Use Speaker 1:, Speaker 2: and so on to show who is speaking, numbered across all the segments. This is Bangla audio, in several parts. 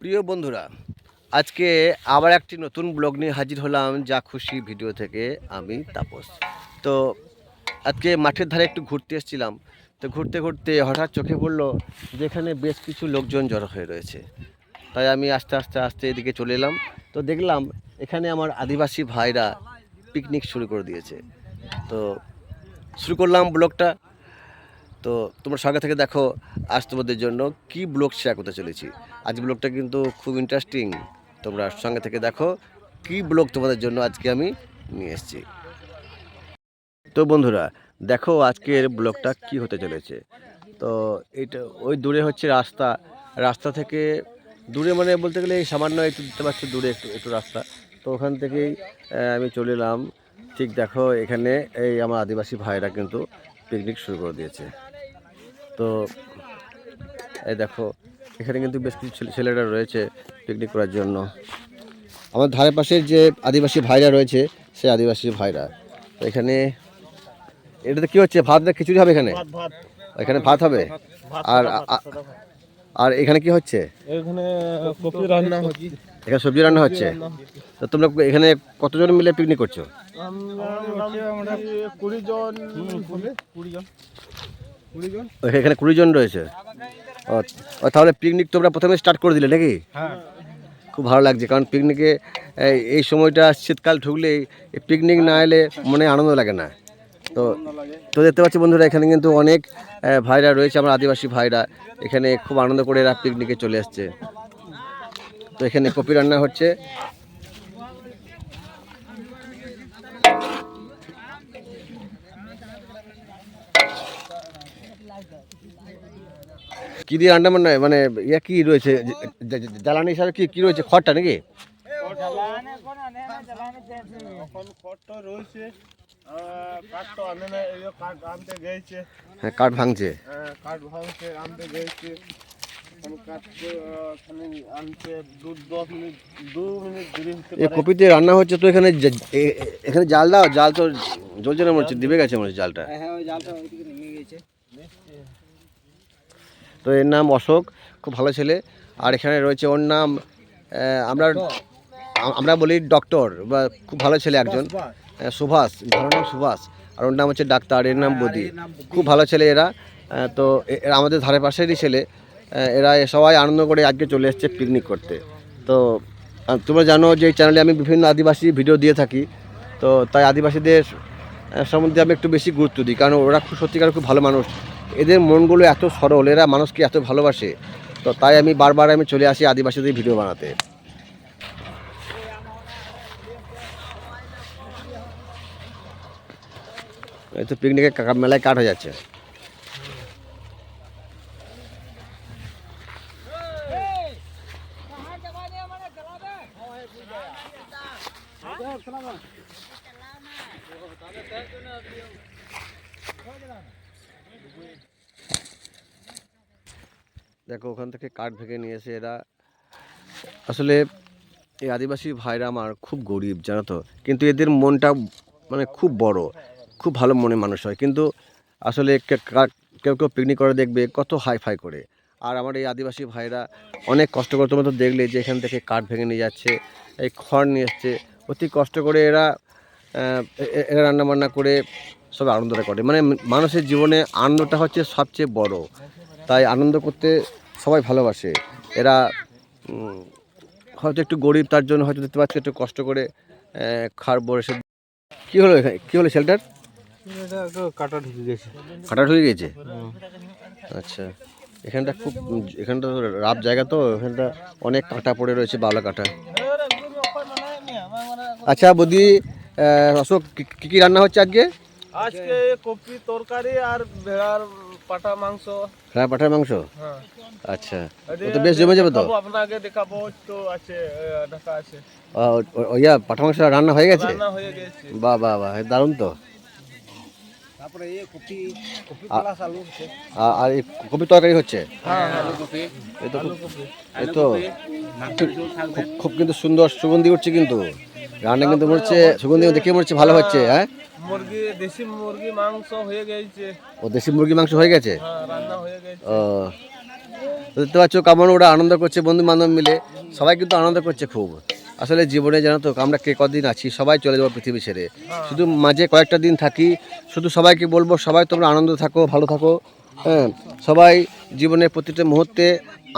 Speaker 1: প্রিয় বন্ধুরা, আজকে আবার একটি নতুন ব্লগ নিয়ে হাজির হলাম যা খুশি ভিডিও থেকে আমি, তাপস। তো আজকে মাঠের ধারে একটু ঘুরতে এসেছিলাম। তো ঘুরতে ঘুরতে হঠাৎ চোখে পড়ল যে এখানে বেশ কিছু লোকজন জড়ো হয়ে রয়েছে। তাই আমি আস্তে আস্তে আস্তে এদিকে চলে এলাম। তো দেখলাম এখানে আমার আদিবাসী ভাইরা পিকনিক শুরু করে দিয়েছে। তো শুরু করলাম ব্লগটা। তো তোমরা সঙ্গে থেকে দেখো আজ তোমাদের জন্য কি ব্লগ শেয়ার করতে চলেছি। আজ ব্লগটা কিন্তু খুব ইন্টারেস্টিং তোমরা সঙ্গে থেকে দেখো কি ব্লগ তোমাদের জন্য আজকে আমি নিয়ে এসেছি। তো বন্ধুরা, দেখো আজকের ব্লগটা কি হতে চলেছে। তো এটা ওই দূরে হচ্ছে রাস্তা। রাস্তা থেকে দূরে মানে বলতে গেলে এই সামান্য একটু দেখতে পাচ্ছ দূরে একটু একটু রাস্তা। তো ওখান থেকেই আমি চলে এলাম। ঠিক দেখো এখানে এই আমার আদিবাসী ভাইরা কিন্তু পিকনিক শুরু করে দিয়েছে। তো এই দেখো এখানে কিন্তু বেশ কিছু ছেলেরা রয়েছে পিকনিক করার জন্য। আমার ধারে পাশের যে আদিবাসী ভাইরা রয়েছে সেই আদিবাসী ভাইরা। তো এখানে এটাতে কী হচ্ছে? ভাত না খিচুড়ি হবে এখানে? এখানে ভাত হবে? আর আর এখানে কি হচ্ছে?
Speaker 2: এখানে কপি রান্না হচ্ছে।
Speaker 1: এখানে সবজি রান্না হচ্ছে? তো তোমরা এখানে কতজন মিলে পিকনিক করছ?
Speaker 2: আমরা কুড়ি জন। কুড়ি জন।
Speaker 1: এখানে কুড়ি জন রয়েছে। ও তাহলে পিকনিক তোমরা প্রথমে স্টার্ট করে দিলে নাকি?
Speaker 2: হ্যাঁ।
Speaker 1: খুব ভালো লাগছে কারণ পিকনিকে এই- সময়টা শীতকাল ঢুকলেই পিকনিক না এলে মনে আনন্দ লাগে না। তো তো দেখতে পাচ্ছি বন্ধুরা এখানে কিন্তু অনেক ভাইরা রয়েছে আমার আদিবাসী ভাইরা। এখানে খুব আনন্দ করে এরা পিকনিকে চলে আসছে। তো এখানে কপি রান্না হচ্ছে। কি দিয়ে রান্না বান্না মানে ইয়া কি রয়েছে? জ্বালানি হিসাবে কি কি রয়েছে? খড়টা নাকি? হ্যাঁ কপিতে রান্না হচ্ছে তো এখানে এখানে জাল দাও, জাল তো জ্বলছে না মনে হচ্ছে, দিবে গেছে মনে হচ্ছে জালটা। তো এর নাম অশোক খুব ভালো ছেলে। আর এখানে রয়েছে ওর নাম আমরা আমরা বলি ডক্টর বা খুব ভালো ছেলে একজন। সুভাষ ভালো নাম সুভাষ আর ওর নাম হচ্ছে ডাক্তার এর নাম বদি। খুব ভালো ছেলে এরা। তো এরা আমাদের ধারে পাশেরই ছেলে। এরা সবাই আনন্দ করে আজকে চলে এসছে পিকনিক করতে। তো তোমরা জানো যে এই চ্যানেলে আমি বিভিন্ন আদিবাসী ভিডিও দিয়ে থাকি। তো তাই আদিবাসীদের সম্বন্ধে আমি একটু বেশি গুরুত্ব দিই, কারণ ওরা খুব সত্যিকার খুব ভালো মানুষ। এদের মনগুলো এত সরল, এরা মানুষকে এত ভালোবাসে, তো তাই আমি বারবার আমি চলে আসি আদিবাসীদের ভিডিও বানাতে। এই তো পিকনিকে মেলায় কাট হয়ে যাচ্ছে। দেখো, ওখান থেকে কাঠ ভেঙে নিয়ে এসে এরা আসলে এই আদিবাসী ভাইরা আমার খুব গরিব, জানো তো? কিন্তু এদের মনটা মানে খুব বড়, খুব ভালো মনে মানুষ হয়। কিন্তু আসলে কেউ কেউ পিকনিক করে দেখবে, কত হাই ফাই করে। আর আমার এই আদিবাসী ভাইরা অনেক কষ্ট করে তোমরা তো দেখলে যে এখান থেকে কাঠ ভেঙে নিয়ে যাচ্ছে, এই খড় নিয়ে এসছে। অতি কষ্ট করে এরা এরা রান্নাবান্না করে সব আনন্দটা করে। মানে মানুষের জীবনে আনন্দটা হচ্ছে সবচেয়ে বড়। তাই আনন্দ করতে সবাই ভালোবাসে। এরা হয়তো একটু গরিব তার জন্য হয়তো দেখতে পাচ্ছি একটু কষ্ট করে খার বসে কী হলো এখানে? কী হলো শেল্টার
Speaker 2: কাটা ঢুকে গেছে।
Speaker 1: কাটা হয়ে গেছে? আচ্ছা। এখানটা খুব এখানটা তো রাফ জায়গা তো এখানটা অনেক কাঁটা পড়ে রয়েছে বালা কাটা। আচ্ছা বদি অশোক কি- কি কি রান্না হচ্ছে আজকে?
Speaker 2: আজকে কপি তরকারি আর ভেড়ার পাটা মাংস।
Speaker 1: হ্যাঁ পাঠার মাংস?
Speaker 2: হ্যাঁ।
Speaker 1: আচ্ছা। তো বেশ জমে যাবে তো?
Speaker 2: আপনাকে দেখাবো তো আছে ঢাকা আছে।
Speaker 1: ইয়া পাঠা মাংস রান্না হয়ে গেছে?
Speaker 2: রান্না হয়ে গেছে।
Speaker 1: বাহ বাহ বাহ দারুণ তো।
Speaker 2: তারপরে এই কপি কপি প্লাস আলু আছে
Speaker 1: আর এই কপি তরকারি হচ্ছে?
Speaker 2: হ্যাঁ আলু কপি
Speaker 1: এই তো এই তো খুব খুব কিন্তু সুন্দর সুগন্ধি উঠছে কিন্তু। রান্না কিন্তু মনে হচ্ছে সুগন্ধি দেখে মনে হচ্ছে ভালো হচ্ছে হ্যাঁ?
Speaker 2: মুরগি দেশি মুরগি মাংস হয়ে গেছে।
Speaker 1: ও দেশি মুরগি মাংস হয়ে গেছে?
Speaker 2: হ্যাঁ রান্না হয়ে গেছে।
Speaker 1: ও তো দেখতে পাচ্ছ কেমন ওরা আনন্দ করছে বন্ধু বান্ধব মিলে। সবাই কিন্তু আনন্দ করছে খুব। আসলে জীবনে জানো তো আমরা কে কদিন আছি সবাই চলে যাব পৃথিবী ছেড়ে। শুধু মাঝে কয়েকটা দিন থাকি শুধু সবাইকে বলব সবাই তোমরা আনন্দ থাকো ভালো থাকো হ্যাঁ? সবাই জীবনের প্রতিটা মুহূর্তে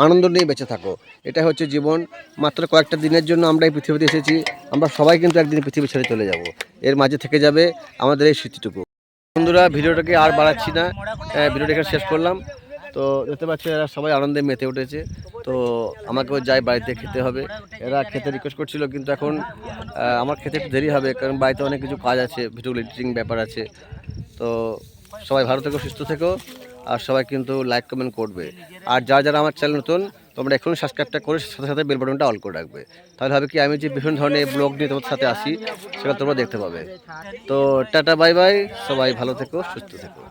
Speaker 1: আনন্দ নিয়ে বেঁচে থাকো। এটা হচ্ছে জীবন। মাত্র কয়েকটা দিনের জন্য আমরা এই পৃথিবীতে এসেছি। আমরা সবাই কিন্তু একদিন পৃথিবী ছেড়ে চলে যাব। এর মাঝে থেকে যাবে আমাদের এই স্মৃতিটুকু। বন্ধুরা, ভিডিওটাকে আর বাড়াচ্ছি না। ভিডিওটা এখানে শেষ করলাম। তো দেখতে পাচ্ছি, এরা সবাই আনন্দে মেতে উঠেছে। তো আমাকেও যাই বাড়িতে খেতে হবে। এরা খেতে রিকোয়েস্ট করছিল, কিন্তু এখন আমার খেতে একটু দেরি হবে, কারণ বাড়িতে অনেক কিছু কাজ আছে, ভিডিও এডিটিং ব্যাপার আছে। তো সবাই ভালো থেকো, সুস্থ থেকো। আর সবাই কিন্তু লাইক কমেন্ট করবে। আর যারা যারা আমার চ্যানেল নতুন, তোমরা এখন সাবস্ক্রাইবটা করে সাথে সাথে বেল বাটনটা অল করে রাখবে। তাহলে হবে কি, আমি যে বিভিন্ন ধরনের ব্লগ নিয়ে তোমার সাথে আসি সেটা তোমরা দেখতে পাবে। তো টাটা বাই বাই সবাই ভালো থেকো, সুস্থ থেকো।